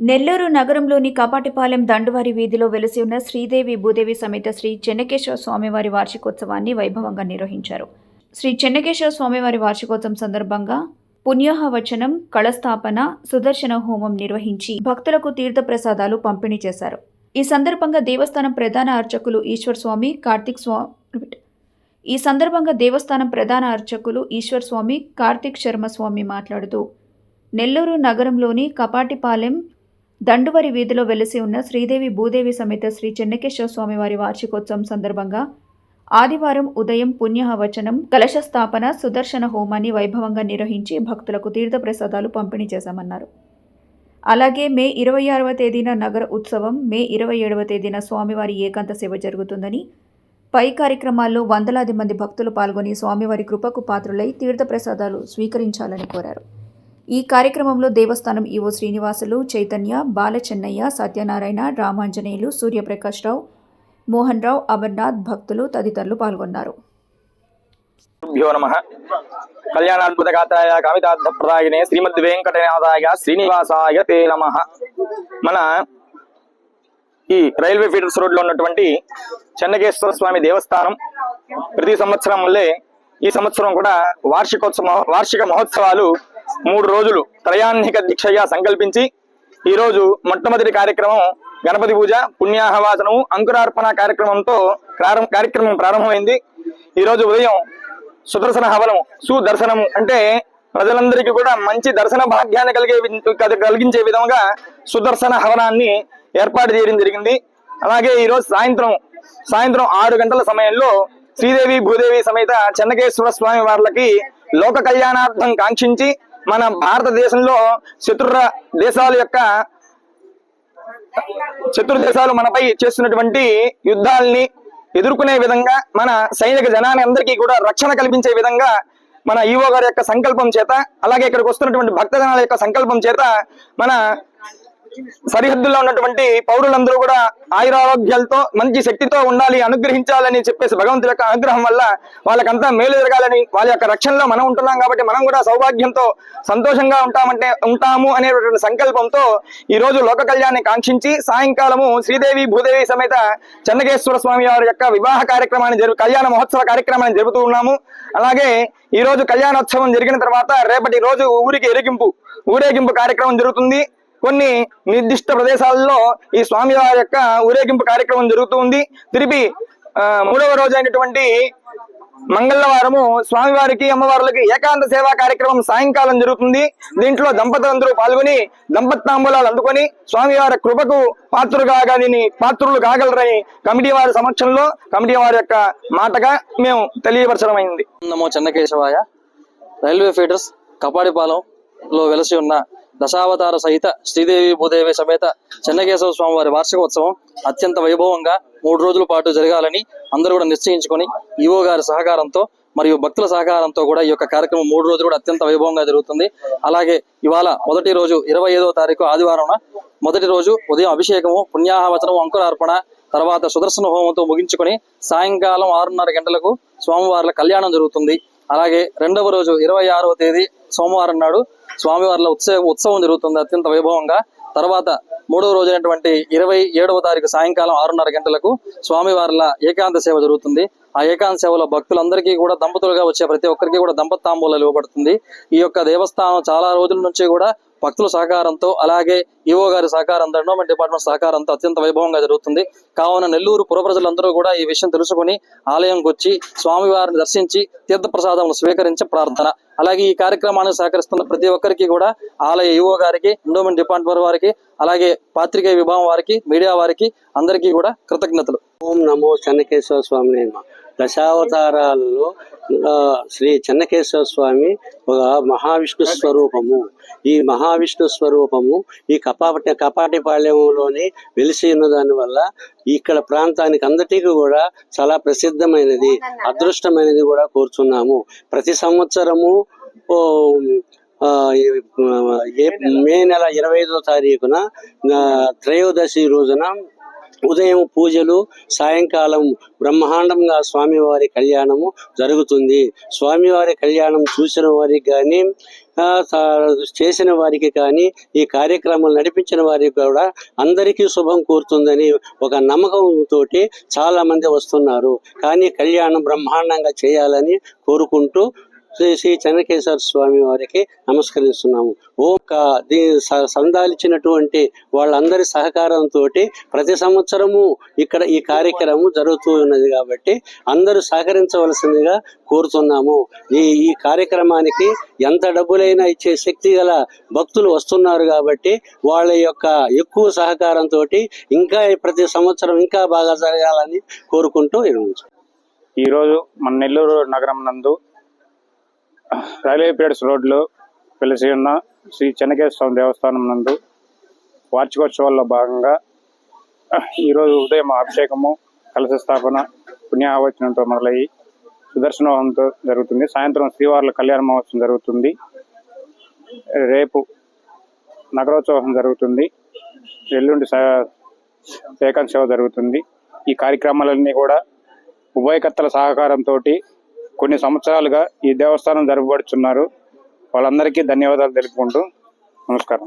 నెల్లూరు నగరంలోని కపాటిపాలెం దండువారి వీధిలో వెలిసి ఉన్న శ్రీదేవి భూదేవి సమేత శ్రీ చెన్నకేశ్వర స్వామివారి వార్షికోత్సవాన్ని వైభవంగా నిర్వహించారు. శ్రీ చెన్నకేశ్వర స్వామివారి వార్షికోత్సవం సందర్భంగా పుణ్యాహవచనం కళస్థాపన సుదర్శన హోమం నిర్వహించి భక్తులకు తీర్థప్రసాదాలు పంపిణీ చేశారు. ఈ సందర్భంగా దేవస్థానం ప్రధాన అర్చకులు ఈశ్వర్ స్వామి కార్తిక్ స్వామి ఈ సందర్భంగా దేవస్థానం ప్రధాన అర్చకులు ఈశ్వర్ స్వామి కార్తిక్ శర్మ స్వామి మాట్లాడుతూ నెల్లూరు నగరంలోని కపాటిపాలెం దండువరి వీధిలో వెలిసి ఉన్న శ్రీదేవి భూదేవి సమేత శ్రీ చెన్నకేశ్వర స్వామి వారి వార్షికోత్సవం సందర్భంగా ఆదివారం ఉదయం పుణ్యహవచనం కలశ స్థాపన సుదర్శన హోమాన్ని వైభవంగా నిర్వహించి భక్తులకు తీర్థప్రసాదాలు పంపిణీ చేశామన్నారు. అలాగే మే ఇరవై ఆరవ తేదీన నగర ఉత్సవం మే ఇరవై ఏడవ తేదీన స్వామివారి ఏకాంత సేవ జరుగుతుందని పై కార్యక్రమాల్లో వందలాది మంది భక్తులు పాల్గొని స్వామివారి కృపకు పాత్రులై తీర్థప్రసాదాలు స్వీకరించాలని కోరారు. ఈ కార్యక్రమంలో దేవస్థానం ఈవో శ్రీనివాసులు చైతన్య బాలచెన్నయ్య సత్యనారాయణ రామాంజనేయులు సూర్యప్రకాష్ రావు మోహన్ రావు అమర్నాథ్ భక్తులు తదితరులు పాల్గొన్నారు. భ్యో నమ. కళ్యాణాద్భుతగాతాయ కవితార్థప్రదాయనే శ్రీమద్ వెంకటనాథాయ శ్రీనివాసాయ తే నమ. మన ఈ రైల్వే ఫీడర్స్ రోడ్లో ఉన్నటువంటి చెన్నకేశ్వర స్వామి దేవస్థానం ప్రతి సంవత్సరం వల్లే ఈ సంవత్సరం కూడా వార్షికోత్సవ వార్షిక మహోత్సవాలు మూడు రోజులు త్రయాన్నిక దీక్షగా సంకల్పించి ఈ రోజు మొట్టమొదటి కార్యక్రమం గణపతి పూజ పుణ్యాహవాసనము అంకురార్పణ కార్యక్రమంతో కార్యక్రమం ప్రారంభమైంది. ఈ రోజు ఉదయం సుదర్శన హవనం సుదర్శనం అంటే ప్రజలందరికీ కూడా మంచి దర్శన భాగ్యాన్ని కలిగే కలిగించే విధంగా సుదర్శన హవనాన్ని ఏర్పాటు చేయడం జరిగింది. అలాగే ఈ రోజు సాయంత్రం సాయంత్రం ఆరు గంటల సమయంలో శ్రీదేవి భూదేవి సమేత చెన్నకేశ్వర స్వామి వార్లకి లోక కళ్యాణార్థం కాంక్షించి మన భారతదేశంలో శత్రుర దేశాల యొక్క శత్రు దేశాలు మనపై చేస్తున్నటువంటి యుద్ధాల్ని ఎదుర్కొనే విధంగా మన సైనిక జనాన్ని అందరికీ కూడా రక్షణ కల్పించే విధంగా మన ఈవో గారి యొక్క సంకల్పం చేత అలాగే ఇక్కడికి వస్తున్నటువంటి భక్తజనాల యొక్క సంకల్పం చేత మన సరిహద్దుల్లో ఉన్నటువంటి పౌరులందరూ కూడా ఆయురారోగ్యాలతో మంచి శక్తితో ఉండాలి అనుగ్రహించాలని చెప్పేసి భగవంతుడి యొక్క అనుగ్రహం వల్ల వాళ్ళకంతా మేలు జరగాలని వాళ్ళ యొక్క రక్షణలో మనం ఉంటున్నాం కాబట్టి మనం కూడా సౌభాగ్యంతో సంతోషంగా ఉంటామంటే ఉంటాము అనేటువంటి సంకల్పంతో ఈ రోజు లోక కళ్యాణాన్ని కాంక్షించి సాయంకాలము శ్రీదేవి భూదేవి సమేత చెన్నకేశ్వర స్వామి వారి యొక్క వివాహ కార్యక్రమాన్ని జరుగు కళ్యాణ మహోత్సవ కార్యక్రమాన్ని జరుపుతూ ఉన్నాము. అలాగే ఈ రోజు కళ్యాణోత్సవం జరిగిన తర్వాత రేపటి రోజు ఊరికి ఎరిగింపు ఊరేగింపు కార్యక్రమం జరుగుతుంది. కొన్ని నిర్దిష్ట ప్రదేశాల్లో ఈ స్వామివారి యొక్క ఊరేగింపు కార్యక్రమం జరుగుతుంది తిరిగి మూడవ రోజు అయినటువంటి మంగళవారము స్వామివారికి అమ్మవార్లకి ఏకాంత సేవా కార్యక్రమం సాయంకాలం జరుగుతుంది. దీంట్లో దంపతులందరూ పాల్గొని దంపతాంబూలాలు అందుకొని స్వామివారి కృపకు పాత్రులు కానీ పాత్రులు కాగలరని కమిటీ వారి సమక్షంలో కమిటీ వారి యొక్క మాటగా మేము తెలియపరచడం అయింది నమో చెన్నకేశవాయ. రైల్వే ఫీడర్స్ కపాడిపాలెం లో వెలసి ఉన్న దశావతార సహిత శ్రీదేవి భూదేవి సమేత చెన్నకేశవ స్వామి వారి వార్షికోత్సవం అత్యంత వైభవంగా మూడు రోజుల పాటు జరగాలని అందరూ కూడా నిశ్చయించుకొని ఈవో గారి సహకారంతో మరియు భక్తుల సహకారంతో కూడా ఈ యొక్క కార్యక్రమం మూడు రోజులు కూడా అత్యంత వైభవంగా జరుగుతుంది. అలాగే ఇవాళ మొదటి రోజు ఇరవై ఐదవ తారీఖు ఆదివారం మొదటి రోజు ఉదయం అభిషేకము పుణ్యాహవచనం అంకురార్పణ తర్వాత సుదర్శన హోమంతో ముగించుకొని సాయంకాలం ఆరున్నర గంటలకు స్వామివార్ల కళ్యాణం జరుగుతుంది. అలాగే రెండవ రోజు ఇరవై ఆరవ తేదీ సోమవారం నాడు స్వామివార్ల ఉత్సవ ఉత్సవం జరుగుతుంది అత్యంత వైభవంగా. తర్వాత మూడవ రోజైనటువంటి ఇరవై ఏడవ తారీఖు సాయంకాలం ఆరున్నర గంటలకు స్వామివార్ల ఏకాంత సేవ జరుగుతుంది. ఆ ఏకాంత సేవలో భక్తులందరికీ కూడా దంపతులుగా వచ్చే ప్రతి ఒక్కరికి కూడా దంపతాంబూలాలు ఇవ్వబడుతుంది. ఈ యొక్క దేవస్థానం చాలా రోజుల నుంచి కూడా భక్తుల సహకారంతో అలాగే ఈవో గారి సహకారంతో ఎండోమెంట్ డిపార్ట్మెంట్ సహకారంతో అత్యంత వైభవంగా జరుగుతుంది. కావున నెల్లూరు పుర ప్రజలందరూ కూడా ఈ విషయం తెలుసుకుని ఆలయంకి వచ్చి స్వామివారిని దర్శించి తీర్థప్రసాదములు స్వీకరించి ప్రార్థన. అలాగే ఈ కార్యక్రమానికి సహకరిస్తున్న ప్రతి ఒక్కరికి కూడా ఆలయ ఈవో గారికి ఎండోమెంట్ డిపార్ట్మెంట్ వారికి అలాగే పాత్రికేయ విభాగం వారికి మీడియా వారికి అందరికీ కూడా కృతజ్ఞతలు. ఓం నమో చెన్నకేశ్వర స్వామి దశావతారాలలో శ్రీ చెన్నకేశ్వర స్వామి ఒక మహావిష్ణు స్వరూపము. ఈ మహావిష్ణు స్వరూపము ఈ కపాటి కపాటిపాళ్యంలోని వెలిసి ఉన్న దానివల్ల ఇక్కడ ప్రాంతానికి అందరికీ కూడా చాలా ప్రసిద్ధమైనది అదృష్టమైనది కూడా కోరుచున్నాము. ప్రతి సంవత్సరము ఏ మే నెల ఇరవై ఐదో తారీఖున త్రయోదశి రోజున ఉదయం పూజలు సాయంకాలం బ్రహ్మాండంగా స్వామివారి కళ్యాణము జరుగుతుంది. స్వామివారి కళ్యాణం చూసిన వారికి కానీ చేసిన వారికి కానీ ఈ కార్యక్రమాలు నడిపించిన వారికి కూడా అందరికీ శుభం కోరుతుందని ఒక నమ్మకంతో చాలామంది వస్తున్నారు. కానీ కళ్యాణం బ్రహ్మాండంగా చేయాలని కోరుకుంటూ శ్రీ శ్రీ చంద్రకేశ్వర స్వామి వారికి నమస్కరిస్తున్నాము. ఓ దీ స- సందాలిచ్చినటువంటి వాళ్ళందరి సహకారంతో ప్రతి సంవత్సరము ఇక్కడ ఈ కార్యక్రమం జరుగుతూ ఉన్నది కాబట్టి అందరూ సహకరించవలసిందిగా కోరుతున్నాము. ఈ ఈ కార్యక్రమానికి ఎంత డబ్బులైనా ఇచ్చే శక్తి గల భక్తులు వస్తున్నారు కాబట్టి వాళ్ళ యొక్క ఎక్కువ సహకారంతో ఇంకా ప్రతి సంవత్సరం ఇంకా బాగా జరగాలని కోరుకుంటూ ఈరోజు మన నెల్లూరు నగరం నందు రైల్వే పీరియడ్స్ రోడ్లో వెలిసి ఉన్న శ్రీ చెన్నకేశ్వర స్వామి దేవస్థానం నందు వార్షికోత్సవాల్లో భాగంగా ఈరోజు ఉదయం అభిషేకము కలశ స్థాపన పుణ్యాహవచనంతో మొదలయ్యి సుదర్శనోహంతో జరుగుతుంది. సాయంత్రం శ్రీవార్ల కళ్యాణ మహోత్సవం జరుగుతుంది. రేపు నగరోత్సవం జరుగుతుంది. ఎల్లుండి సా- సేవ జరుగుతుంది. ఈ కార్యక్రమాలన్నీ కూడా ఉభయకర్తల సహకారంతో కొన్ని సంవత్సరాలుగా ఈ దేవస్థానం జరపబడుచున్నారు వాళ్ళందరికీ ధన్యవాదాలు తెలుపుకుంటూ నమస్కారం.